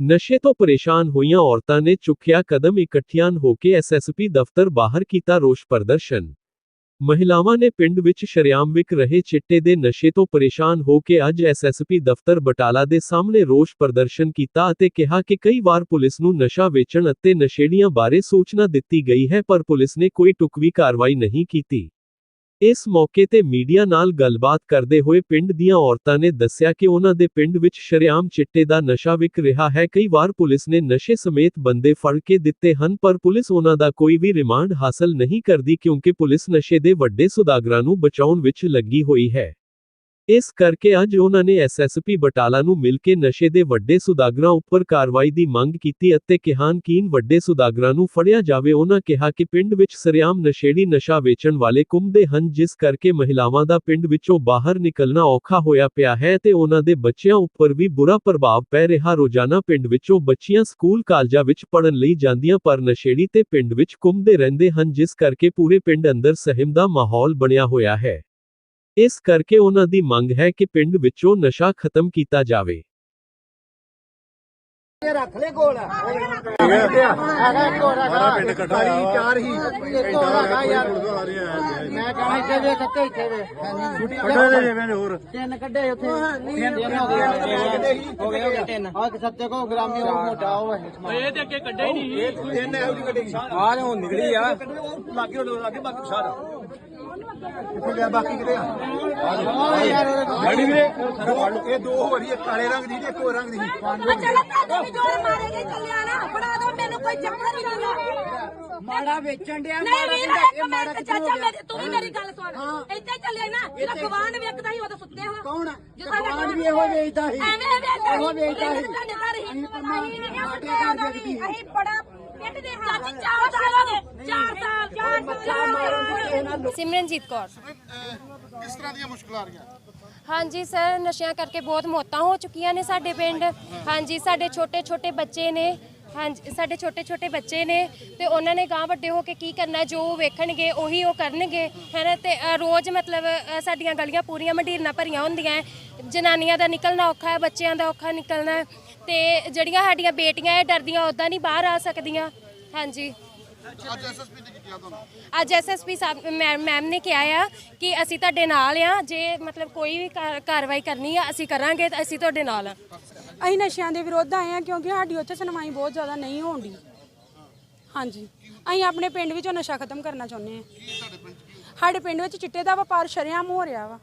ਨਸ਼ੇ ਤੋਂ ਪਰੇਸ਼ਾਨ ਹੋਈਆਂ ਔਰਤਾਂ ਨੇ ਚੁੱਕਿਆ ਕਦਮ ਇਕੱਠੀਆਂ ਹੋ ਕੇ ਐਸਐਸਪੀ ਦਫ਼ਤਰ ਬਾਹਰ ਕੀਤਾ ਰੋਸ ਪ੍ਰਦਰਸ਼ਨ। ਮਹਿਲਾਵਾਂ ਨੇ ਪਿੰਡ ਵਿੱਚ ਸ਼ਰੇਆਮ ਵਿਕ ਰਹੇ ਚਿੱਟੇ ਦੇ ਨਸ਼ੇ ਤੋਂ ਪਰੇਸ਼ਾਨ ਹੋ ਕੇ ਅੱਜ ਐਸਐਸਪੀ ਦਫ਼ਤਰ ਬਟਾਲਾ ਦੇ ਸਾਹਮਣੇ ਰੋਸ ਪ੍ਰਦਰਸ਼ਨ ਕੀਤਾ ਅਤੇ ਕਿਹਾ ਕਿ ਕਈ ਵਾਰ ਪੁਲਿਸ ਨੂੰ ਨਸ਼ਾ ਵੇਚਣ ਅਤੇ ਨਸ਼ੇੜੀਆਂ ਬਾਰੇ ਸੂਚਨਾ ਦਿੱਤੀ ਗਈ ਹੈ ਪਰ ਪੁਲਿਸ ਨੇ ਕੋਈ ਟੁਕਵੀ ਕਾਰਵਾਈ ਨਹੀਂ ਕੀਤੀ। ਇਸ ਮੌਕੇ ਤੇ ਮੀਡੀਆ ਨਾਲ ਗੱਲਬਾਤ ਕਰਦੇ ਹੋਏ ਪਿੰਡ ਦੀਆਂ ਔਰਤਾਂ ਨੇ ਦੱਸਿਆ ਕਿ ਉਹਨਾਂ ਦੇ ਪਿੰਡ ਵਿੱਚ ਸ਼ਰੇਆਮ ਚਿੱਟੇ ਦਾ ਨਸ਼ਾ ਵਿਕ ਰਿਹਾ ਹੈ। ਕਈ ਵਾਰ ਪੁਲਿਸ ਨੇ ਨਸ਼ੇ ਸਮੇਤ ਬੰਦੇ ਫੜ ਕੇ ਦਿੱਤੇ ਹਨ, ਪਰ ਪੁਲਿਸ ਉਹਨਾਂ ਦਾ ਕੋਈ ਵੀ ਰਿਮਾਂਡ ਹਾਸਲ ਨਹੀਂ ਕਰਦੀ ਕਿਉਂਕਿ ਪੁਲਿਸ ਨਸ਼ੇ ਦੇ ਵੱਡੇ ਸੁਦਾਗਰਾਂ ਨੂੰ ਬਚਾਉਣ ਵਿੱਚ ਲੱਗੀ ਹੋਈ ਹੈ। ਇਸ ਕਰਕੇ ਅੱਜ ਉਹਨਾਂ ਨੇ ਐਸਐਸਪੀ ਬਟਾਲਾ ਨੂੰ ਮਿਲ ਕੇ ਨਸ਼ੇ ਦੇ ਵੱਡੇ ਸੁਦਾਗਰਾਂ ਉੱਪਰ ਕਾਰਵਾਈ ਦੀ ਮੰਗ ਕੀਤੀ ਅਤੇ ਕਿਹਾਨ ਕੀਨ ਵੱਡੇ ਸੁਦਾਗਰਾਂ ਨੂੰ ਫੜਿਆ ਜਾਵੇ, ਉਹਨਾਂ ਕਿਹਾ ਕਿ ਪਿੰਡ ਵਿੱਚ ਸਰਿਆਮ ਨਸ਼ੇੜੀ ਨਸ਼ਾ ਵੇਚਣ ਵਾਲੇ ਘੁੰਮਦੇ ਹਨ, ਜਿਸ ਕਰਕੇ ਮਹਿਲਾਵਾਂ ਦਾ ਪਿੰਡ ਵਿੱਚੋਂ ਬਾਹਰ ਨਿਕਲਣਾ ਔਖਾ ਹੋਇਆ ਪਿਆ ਹੈ ਤੇ ਉਹਨਾਂ ਦੇ ਬੱਚਿਆਂ ਉੱਪਰ ਵੀ ਬੁਰਾ ਪ੍ਰਭਾਵ ਪੈ ਰਿਹਾ। ਰੋਜ਼ਾਨਾ ਪਿੰਡ ਵਿੱਚੋਂ ਬੱਚੀਆਂ ਸਕੂਲ ਕਾਲਜਾਂ ਵਿੱਚ ਪੜਨ ਲਈ ਜਾਂਦੀਆਂ, ਪਰ ਨਸ਼ੇੜੀ ਤੇ ਪਿੰਡ ਵਿੱਚ ਘੁੰਮਦੇ ਰਹਿੰਦੇ ਹਨ, ਜਿਸ ਕਰਕੇ ਪੂਰੇ ਪਿੰਡ ਅੰਦਰ ਸਹਿਮ ਦਾ ਮਾਹੌਲ ਬਣਿਆ ਹੋਇਆ ਹੈ। ਇਸ ਕਰਕੇ ਉਹਨਾਂ ਦੀ ਮੰਗ ਹੈ ਕਿ ਪਿੰਡ ਵਿੱਚੋਂ ਨਸ਼ਾ ਖਤਮ ਕੀਤਾ ਜਾਵੇ। ਇਹ ਰੱਖ ਲੈ ਗੋਲ। ਹੈਗਾ ਇੱਕ ਹੋਰ ਹੈਗਾ ਪਿੰਡ ਇਕੱਠਾ ਸਾਰੀ ਹੋਇਆ। ਚਾਰ ਹੀ। ਇੱਕ ਹੋਰ ਹੈਗਾ ਯਾਰ। ਮੈਂ ਕਹਾਂ ਇੱਥੇ ਵੇ ਕੱਤੇ ਇੱਥੇ ਵੇ। ਕੱਢੇ ਦੇ ਜਿਵੇਂ ਹੋਰ। ਤਿੰਨ ਕੱਢੇ ਉੱਥੇ। ਤਿੰਨ ਹੋ ਗਏ। ਹੋ ਗਏ ਹੋ ਗਏ ਤਿੰਨ। ਆ ਕਿ ਸੱਤੇ ਕੋ ਗ੍ਰਾਮੀ ਉਹ ਮੋਟਾ ਉਹ ਹੈ। ਇਹ ਤੇ ਅੱਗੇ ਕੱਢੇ ਨਹੀਂ। ਇਹ ਤਿੰਨ ਇਹੋ ਜਿਹੀ ਕੱਢੇ। ਆਜ ਹੁਣ ਨਿਕਲੀ ਆ। ਲਾਗੇ ਉਹ ਲਾਗੇ ਬਾਕੀ ਸਾਰਾ। ਕਿੱਥੇ ਲਿਆ ਬਾਕੀ ਕਿਤੇ ਆ। ਯਾਰ ਗਾੜੀ ਵੀਰੇ ਇਹ ਦੋ ਹੋ ਰਹੀ ਹੈ ਕਾਲੇ ਰੰਗ ਦੀ ਤੇ ਇੱਕ ਹੋਰ ਰੰਗ ਦੀ। ਚਲੋ ਤਾਂ ਵੀ ਜੋਰ ਮਾਰੇ ਗਏ ਚੱਲਿਆ ਨਾ ਫੜਾ ਦੋ ਮੈਨੂੰ ਕੋਈ ਹੀ ਨਹੀਂ ਮਾੜਾ ਵੇਚਣ ਡਿਆ ਨਹੀਂ ਵੀਰ ਇਹ ਇੱਕ ਮਾੜਾ ਮਿੰਟ ਚਾਚਾ ਗਿਆ? ਮੇਰੀ ਤੂੰ ਵੀ ਮੇਰੀ ਗੱਲ ਸੁਣ। ਇੱਥੇ ਚੱਲਿਆ ਨਾ ਜਿਹੜਾ ਗਵਾਨ ਵੇਖਦਾ ਸੀ ਉਦੋਂ ਸੁੱਤੇ ਹੋ ਕੌਣ? ਜੋ ਸਾਡਾ ਗਵਾਂਢ ਵੀ ਇਹੋ ਵੇਚਦਾ ਸੀ। ਐਵੇਂ ਵੇਚਦਾ ਇਹੋ ਵੇਚਦਾ ਸੀ। ਅਸੀਂ ਬੜਾ ਪਿੱਟਦੇ ਹਾਂ। ਚਾਚੀ ਚਾਰ ਸਾਲ ਹੋ ਗਏ ਚਾਰ ਸਾਲ ਚਾਰ ਸਾਲ ਸਿਮਰਨਜੀਤ ਕੌਰ। ਕਿਸ ਤਰ੍ਹਾਂ ਦੀਆਂ ਮੁਸ਼ਕਲਾਂ ਆ ਰਹੀਆਂ? ਹਾਂਜੀ ਸਰ ਨਸ਼ਿਆਂ ਕਰਕੇ ਬਹੁਤ ਮੌਤਾਂ ਹੋ ਚੁੱਕੀਆਂ ਨੇ ਸਾਡੇ ਪਿੰਡ। ਹਾਂਜੀ ਸਾਡੇ ਛੋਟੇ ਛੋਟੇ ਬੱਚੇ ਨੇ। ਹਾਂਜੀ ਸਾਡੇ ਛੋਟੇ ਛੋਟੇ ਬੱਚੇ ਨੇ ਤੇ ਉਹਨਾਂ ਨੇ ਗਾਂ ਵੱਡੇ ਹੋ ਕੇ ਕੀ ਕਰਨਾ ਜੋ ਉਹ ਵੇਖਣਗੇ ਉਹੀ ਉਹ ਕਰਨਗੇ ਹੈਨਾ ਤੇ ਅ, ਰੋਜ਼ ਮਤਲਬ ਅ, ਸਾਡੀਆਂ ਗਲੀਆਂ ਪੂਰੀਆਂ ਮੰਡੀਰਨਾ ਭਰੀਆਂ ਹੁੰਦੀਆਂ ਹੈ। ਜਨਾਨੀਆਂ ਦਾ ਨਿਕਲਣਾ ਔਖਾ ਹੈ ਬੱਚਿਆਂ ਦਾ ਔਖਾ ਨਿਕਲਣਾ ਹੈ। ਤੇ ਜਿਹੜੀਆਂ ਸਾਡੀਆਂ ਬੇਟੀਆਂ ਇਹ ਡਰਦੀਆਂ ਉਦਾਂ ਨਹੀਂ ਬਾਹਰ ਆ ਸਕਦੀਆਂ ਹਾਂਜੀ ਅੱਜ ਐਸਐਸਪੀ ਨੇ ਕੀ ਕਿਹਾ ਤੁਹਾਨੂੰ? ਅੱਜ ਐਸਐਸਪੀ ਸਾਹਿਬ ਮੈਮ ਮੈਮ ਨੇ ਕਿਹਾ ਆ ਕਿ ਅਸੀਂ ਤੁਹਾਡੇ ਨਾਲ ਆ ਜੇ ਮਤਲਬ ਕੋਈ ਵੀ ਕਾ- ਕਾਰਵਾਈ ਕਰਨੀ ਆ ਅਸੀਂ ਕਰਾਂਗੇ ਤਾਂ ਅਸੀਂ ਤੁਹਾਡੇ ਨਾਲ ਆ। ਅਸੀਂ ਨਸ਼ਿਆਂ ਦੇ ਵਿਰੁੱਧ ਆਏ ਹਾਂ ਕਿਉਂਕਿ ਸਾਡੀ ਉੱਥੇ ਸੁਣਵਾਈ ਬਹੁਤ ਜ਼ਿਆਦਾ ਨਹੀਂ ਹੋਣਦੀ ਹਾਂਜੀ। ਅਸੀਂ ਆਪਣੇ ਪਿੰਡ ਵਿੱਚੋਂ ਨਸ਼ਾ ਖਤਮ ਕਰਨਾ ਚਾਹੁੰਦੇ ਹਾਂ ਸਾਡੇ ਪਿੰਡ ਵਿੱਚ ਚਿੱਟੇ ਦਾ ਵਪਾਰ ਸ਼ਰੇਆਮ ਹੋ ਰਿਹਾ ਵਾ।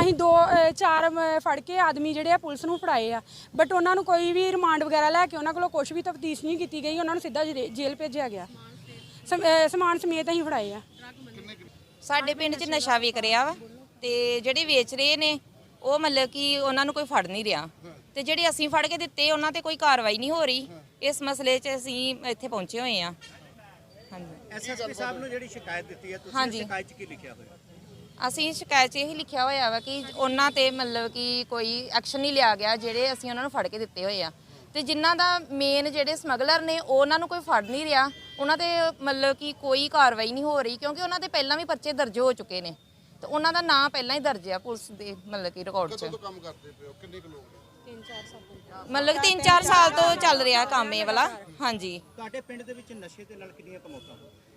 ਅਸੀਂ ਦੋ ਚਾਰ ਫੜ ਕੇ ਆਦਮੀ ਜਿਹੜੇ ਆ ਪੁਲਿਸ ਨੂੰ ਫੜਾਏ ਆ। ਬਟ ਉਹਨਾਂ ਨੂੰ ਕੋਈ ਵੀ ਰਿਮਾਂਡ ਵਗੈਰਾ ਲੈ ਕੇ ਉਹਨਾਂ ਕੋਲੋਂ ਕੁਝ ਵੀ ਤਫਤੀਸ਼ ਨਹੀਂ ਕੀਤੀ ਗਈ। ਉਹਨਾਂ ਨੂੰ ਸਿੱਧਾ ਜਰੇ- ਜੇਲ੍ਹ ਭੇਜਿਆ ਗਿਆ। ਸਮ- ਸਮਾਨ ਸਮੇਤ ਅਸੀਂ ਫੜਾਏ ਆ। ਸਾਡੇ ਪਿੰਡ 'ਚ ਨਸ਼ਾ ਵਿਕ ਰਿਹਾ ਵਾ ਤੇ ਜਿਹੜੇ ਵੇਚ ਰਹੇ ਨੇ ਉਹ ਮਤਲਬ ਕਿ ਉਹਨਾਂ ਨੂੰ ਕੋਈ ਫੜ ਨਹੀਂ ਰਿਹਾ। ਤੇ ਜਿਹੜੇ ਅਸੀਂ ਫੜ ਕੇ ਦਿੱਤੇ ਉਹਨਾਂ ਤੇ ਕੋਈ ਕਾਰਵਾਈ ਨਹੀਂ ਹੋ ਰਹੀ। ਇਸ ਮਸਲੇ 'ਚ ਅਸੀਂ ਇੱਥੇ ਪਹੁੰਚੇ ਹੋਏ ਆ। ਹਾਂਜੀ। ਐਸਐਸਪੀ ਸਾਹਿਬ ਨੂੰ ਜਿਹੜੀ ਸ਼ਿਕਾਇਤ ਦਿੱਤੀ ਹੈ ਤੁਸੀਂ ਹਾਂਜੀ। ਸ਼ਿਕਾਇਤ 'ਚ ਕੀ ਲਿਖਿਆ ਹੋਇਆ? ਅਸੀਂ ਸ਼ਿਕਾਇਤ 'ਚ ਇਹ ਲਿਖਿਆ ਹੋਇਆ ਵਾ ਕਿ ਉਹਨਾਂ ਤੇ ਮਤਲਬ ਕਿ ਕੋਈ ਐਕਸ਼ਨ ਨਹੀਂ ਲਿਆ ਗਿਆ ਜਿਹੜੇ ਅਸੀਂ ਉਹਨਾਂ ਨੂੰ ਫੜ ਕੇ ਦਿੱਤੇ ਹੋਏ ਆ। ਤੇ ਜਿਨ੍ਹਾਂ ਦਾ ਮੇਨ ਜਿਹੜੇ ਸਮਗਲਰ ਨੇ ਉਹ ਉਹਨਾਂ ਨੂੰ ਕੋਈ ਫੜ ਨਹੀਂ ਰਿਹਾ। ਉਹਨਾਂ ਤੇ ਮਤਲਬ ਕਿ ਕੋਈ ਕਾਰਵਾਈ ਨਹੀਂ ਹੋ ਰਹੀ ਕਿਉਂਕਿ ਉਹਨਾਂ ਤੇ ਪਹਿਲਾਂ ਵੀ ਪਰਚੇ ਦਰਜ ਹੋ ਚੁੱਕੇ ਨੇ। ਤੇ ਉਹਨਾਂ ਦਾ ਨਾਂ ਪਹਿਲਾਂ ਹੀ ਦਰਜ ਆ ਪੁਲਿਸ ਦੇ ਮਤਲਬ ਕਿ ਰਿਕਾਰਡ 'ਚ। ਕਦੋਂ ਕੰਮ ਕਰਦੇ ਪਏ ਹੋ? ਕਿੰਨੇ ਕੁ ਲੋਕ ਨੇ? ਮਤਲਬ ਕਿ 3-4 ਸਾਲ ਤੋਂ ਚੱਲ ਰਿਹਾ ਕੰਮ ਇਹ ਵਾਲਾ। ਹਾਂਜੀ। ਤੁਹਾਡੇ ਪਿੰਡ ਦੇ ਵਿੱਚ ਨਸ਼ੇ ਦੇ ਨਾਲ ਕਿੰਨੀਆਂ ਕਮੌਤਾਂ ਹੋਈਆਂ?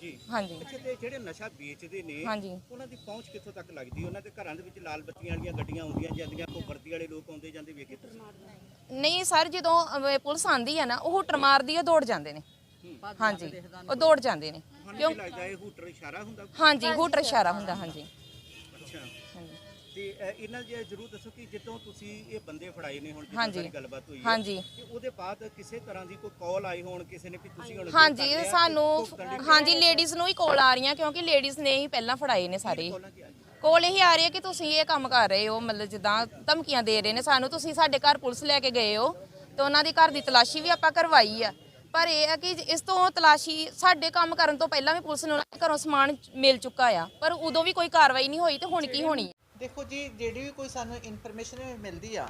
ਜੀ। ਹਾਂਜੀ। ਅੱਛਾ ਤੇ ਜਿਹੜੇ ਨਸ਼ਾ ਵੇਚਦੇ ਨੇ ਹਾਂਜੀ। ਉਹਨਾਂ ਦੀ ਪਹੁੰਚ ਕਿੱਥੋਂ ਤੱਕ ਲੱਗਦੀ? ਉਹਨਾਂ ਦੇ ਘਰਾਂ ਦੇ ਵਿੱਚ ਲਾਲ ਬੱਤੀਆਂ ਵਾਲੀਆਂ ਗੱਡੀਆਂ ਆਉਂਦੀਆਂ ਜਾਂਦੀਆਂ ਕੋਈ ਵਰਦੀ ਵਾਲੇ ਲੋਕ ਆਉਂਦੇ ਜਾਂਦੇ ਵੇਖੇ ਤੁਸੀਂ? ਨਹੀਂ ਸਰ ਜਦੋਂ ਅਹ, ਪੁਲਿਸ ਆਂਦੀ ਆ ਨਾ ਉਹ ਹੁਟਰ ਮਾਰਦੀ ਆ ਦੌੜ ਜਾਂਦੇ ਨੇ। ਹਾਂਜੀ ਉਹ ਦੌੜ ਜਾਂਦੇ ਨੇ। ਤੁਹਾਨੂੰ ਕੀ ਲੱਗਦਾ ਇਹ ਹੂਟਰ ਇਸ਼ਾਰਾ ਹੁੰਦਾ ਹਾਂਜੀ ਹੁਟਰ ਇਸ਼ਾਰਾ ਹੁੰਦਾ ਹਾਂਜੀ। ਅੱਛਾ। ਹਾਂਜੀ। ਤੇ ਅ, ਇਹਨਾਂ ਜੇ ਜਰੂਰ ਦੱਸੋ ਕਿ ਜਦੋਂ ਤੁਸੀਂ ਇਹ ਬੰਦੇ ਫੜਾਏ ਨੇ ਹੁਣ ਜਿੱਦਾਂ ਹਾਂਜੀ। ਸਾਡੀ ਗੱਲਬਾਤ ਹੋਈ ਹੈ ਹਾਂਜੀ। ਤੇ ਉਹਦੇ ਬਾਅਦ ਕਿਸੇ ਤਰ੍ਹਾਂ ਦੀ ਕੋਈ ਕਾਲ ਆਈ ਹੋਣ ਕਿਸੇ ਨੇ ਵੀ ਤੁਸੀਂ ਹੁਣ ਹਾਂਜੀ ਅੱਗੇ ਕਰ ਲਿਆ, ਸਾਨੂੰ ਭੁਗਤਣ ਲਈ ਹਾਂਜੀ ਲੇਡੀਜ਼ ਨੂੰ ਹੀ ਕੋਲ ਆ ਰਹੀਆਂ ਕਿਉਂਕਿ ਲੇਡੀਜ਼ ਨੇ ਹੀ ਪਹਿਲਾਂ ਫੜਾਏ ਨੇ ਸਾਰੇ ਕਾਲਾਂ ਕੀ ਆਈਆਂ? ਕੋਲ ਇਹੀ ਆ ਰਹੀ ਹੈ ਕਿ ਤੁਸੀਂ ਇਹ ਕੰਮ ਕਰ ਰਹੇ ਹੋ ਮਤਲਬ ਜਿੱਦਾਂ ਧਮਕੀਆਂ ਦੇ ਰਹੇ ਨੇ ਸਾਨੂੰ ਤੁਸੀਂ ਸਾਡੇ ਘਰ ਪੁਲਿਸ ਲੈ ਕੇ ਗਏ ਹੋ ਤੇ ਉਹਨਾਂ ਦੀ ਘਰ ਦੀ ਤਲਾਸ਼ੀ ਵੀ ਆਪਾਂ ਕਰਵਾਈ ਆ ਪਰ ਇਹ ਹੈ ਕਿ ਇਸ ਤੋਂ ਤਲਾਸ਼ੀ ਸਾਡੇ ਕੰਮ ਕਰਨ ਤੋਂ ਪਹਿਲਾਂ ਵੀ ਪੁਲਿਸ ਨੂੰ ਉਹਨਾਂ ਦੇ ਘਰੋਂ ਸਮਾਨ ਮਿਲ ਚੁੱਕਾ ਆ ਪਰ ਉਦੋਂ ਵੀ ਕੋਈ ਕਾਰਵਾਈ ਨਹੀਂ ਹੋਈ ਤੇ ਹੁਣ ਕੀ ਹੋਣੀ? ਦੇਖੋ ਜੀ ਜਿਹੜੀ ਵੀ ਕੋਈ ਸਾਨੂੰ ਇਨਫੋਰਮੇਸ਼ਨ ਮਿਲਦੀ ਆ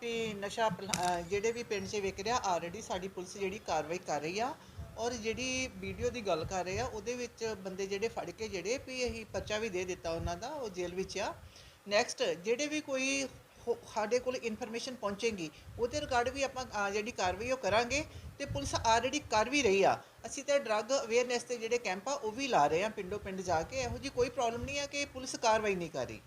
ਵੀ ਨਸ਼ਾ ਪਲ- ਜਿਹੜੇ ਵੀ ਪਿੰਡ 'ਚ ਵਿਕ ਰਿਹਾ ਆਲਰੇਡੀ ਸਾਡੀ ਪੁਲਿਸ ਜਿਹੜੀ ਕਾਰਵਾਈ ਕਰ ਰਹੀ ਆ ਔਰ ਜਿਹੜੀ ਵੀਡੀਓ ਦੀ ਗੱਲ ਕਰ ਰਹੇ ਆ ਉਹਦੇ ਵਿੱਚ ਬੰਦੇ ਜਿਹੜੇ ਫੜ ਕੇ ਜਿਹੜੇ ਵੀ ਅਸੀਂ ਪਰਚਾ ਵੀ ਦੇ ਦਿੱਤਾ ਉਹਨਾਂ ਦਾ ਉਹ ਜੇਲ੍ਹ ਵਿੱਚ ਆ। ਨੈਕਸਟ ਜਿਹੜੇ ਵੀ ਕੋਈ ਹੋ- ਸਾਡੇ ਕੋਲ ਇਨਫੋਰਮੇਸ਼ਨ ਪਹੁੰਚੇਗੀ ਉਹਦੇ ਰਿਗਾਰਡ ਵੀ ਆਪਾਂ ਅਹ, ਜਿਹੜੀ ਕਾਰਵਾਈ ਉਹ ਕਰਾਂਗੇ ਤੇ ਪੁਲਿਸ ਆਲਰੇਡੀ ਕਰ ਵੀ ਰਹੀ ਆ। ਅਸੀਂ ਤਾਂ ਡਰੱਗ ਅਵੇਅਰਨੈਸ ਤੇ ਜਿਹੜੇ ਕੈਂਪ ਆ ਉਹ ਵੀ ਲਾ ਰਹੇ ਆ ਪਿੰਡੋਂ ਪਿੰਡ ਜਾ ਕੇ। ਇਹੋ ਜੀ ਕੋਈ ਪ੍ਰੋਬਲਮ ਨਹੀਂ ਆ ਕਿ ਪੁਲਿਸ ਕਾਰਵਾਈ ਨਹੀਂ ਕਰ ਰਹੀ।